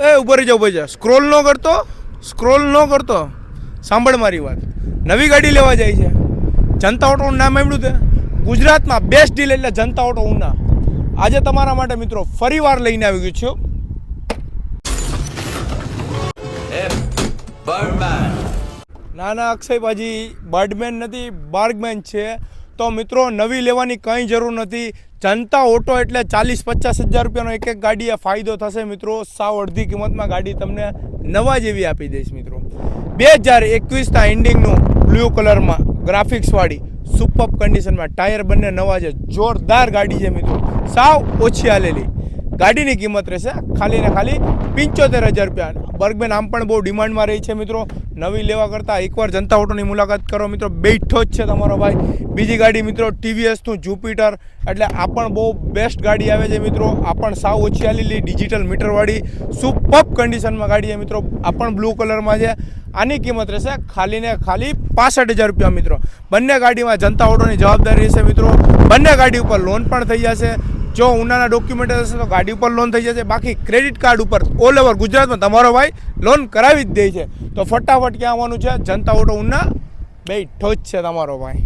એ ઉપર રહી જાઓ ભાઈ સ્ક્રોલ ન કરતો સ્ક્રોલ ન કરતો. સાંભળ મારી વાત. નવી ગાડી લેવા જાય છે. જનતા ઓટોનું નામ એમડું છે. ગુજરાતમાં બેસ્ટ ડીલ એટલે જનતા ઓટો ઉના આજે તમારા માટે મિત્રો ફરીવાર લઈને આવી ગયું છું. ના ના અક્ષયભાજી બર્ડમેન નથી બાર્ગમેન છે. તો મિત્રો નવી લેવાની કંઈ જરૂર નથી. જનતા ઓટો એટલે ચાલીસ પચાસ હજાર રૂપિયાનો એક એક ગાડીએ ફાયદો થશે મિત્રો. સાવ અડધી કિંમતમાં ગાડી તમને નવા જેવી આપી દઈશ મિત્રો. બે હજાર એકવીસના એન્ડિંગનું બ્લુ કલરમાં ગ્રાફિક્સવાળી સુપર કન્ડિશનમાં ટાયર બંને નવા છે. જોરદાર ગાડી છે મિત્રો. સાવ ઓછી હાલેલી. ગાડીની કિંમત રહેશે. ખાલી ને ખાલી પંચોતેર હજાર રૂપિયા. બર્ગમેન આમ પણ બહુ ડિમાન્ડમાં રહી છે મિત્રો. નવી લેવા કરતાં એકવાર જનતા ઓટોની મુલાકાત કરો મિત્રો. બેઠો જ છે તમારો ભાઈ. બીજી ગાડી મિત્રો ટીવીએસનું જુપિટર. એટલે આ પણ બહુ બેસ્ટ ગાડી આવે છે મિત્રો. આ પણ સાવ ઓછી આલેલી ડિજિટલ મીટરવાળી. સુપર કન્ડિશનમાં ગાડી છે મિત્રો. આ પણ બ્લુ કલરમાં છે. આની કિંમત રહેશે ખાલી ને ખાલી પાસઠ હજાર રૂપિયા મિત્રો. બંને ગાડીમાં જનતા ઓટોની જવાબદારી રહેશે મિત્રો. બંને ગાડી ઉપર લોન પણ થઈ જશે. જો ઉનાના ડોક્યુમેન્ટ હશે તો ગાડી ઉપર લોન થઈ જશે. બાકી ક્રેડિટ કાર્ડ ઉપર ઓલ ઓવર ગુજરાતમાં તમારો ભાઈ લોન કરાવી જ દે છે. તો ફટાફટ ક્યાં આવવાનું છે? જનતા ઓટો ઉના બેઠો જ છે તમારો ભાઈ.